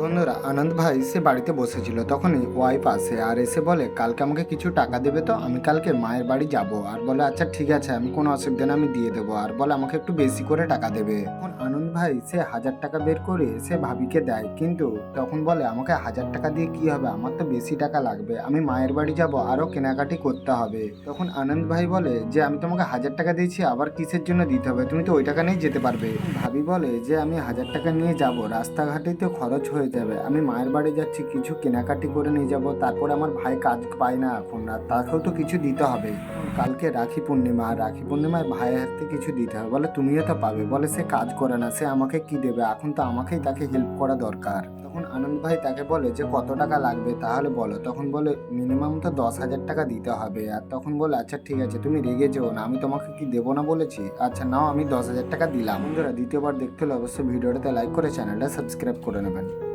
বন্ধুরা, আনন্দ ভাই সে বাড়িতে বসেছিল। তখনই ওয়াইফ আসে আর এসে বলে, কালকে আমাকে কিছু টাকা দেবে তো? আমি কালকে মায়ের বাড়ি যাব। আর বলে আচ্ছা ঠিক আছে, আমি কোনো অসুবিধা না আমি দিয়ে দেবো। আর বলে, আমাকে একটু বেশি করে টাকা দেবে। তখন আনন্দ ভাই সে হাজার টাকা বের করে সে ভাবিকে দেয়। কিন্তু তখন বলে, আমাকে হাজার টাকা দিয়ে কি হবে? আমার তো বেশি টাকা লাগবে। আমি মায়ের বাড়ি যাব, আরও কেনাকাটি করতে হবে। তখন আনন্দ ভাই বলে, যে আমি তোমাকে হাজার টাকা দিয়েছি, আবার কিসের জন্য দিতে হবে? তুমি তো ওই টাকা নিয়ে যেতে পারবে। ভাবি বলে, যে আমি হাজার টাকা নিয়ে যাব। রাস্তাঘাটে তো খরচ হয়ে যাবে আমি মায়ের বাড়ি যাচ্ছি, কিছু কেনাকাটি করে নিয়ে যাব, তারপরে আমার ভাই কাজ পায় না এখন। আর তাকেও তো কিছু দিতে হবে। কালকে রাখি পূর্ণিমা, আর রাখি পূর্ণিমায় ভাইয়ের হাতে কিছু দিতে হবে। বলে, তুমিও তো পাবে। বলে, সে কাজ করে না, সে আমাকে কি দেবে? এখন তো আমাকেই তাকে হেল্প করা দরকার। তখন আনন্দ ভাই তাকে বলে, যে, কত টাকা লাগবে? তাহলে বলো। তখন বলে, মিনিমাম তো দশ হাজার টাকা দিতে হবে। আর তখন বলে আচ্ছা ঠিক আছে, তুমি রেগে যেও না, আমি তোমাকে কি দেবো না বলেছি? আচ্ছা নাও, আমি দশ হাজার টাকা দিলাম। বন্ধুরা, দ্বিতীয়বার দেখতে হলে অবশ্যই ভিডিওটাতে লাইক করে চ্যানেলটা সাবস্ক্রাইব করে নেবেন।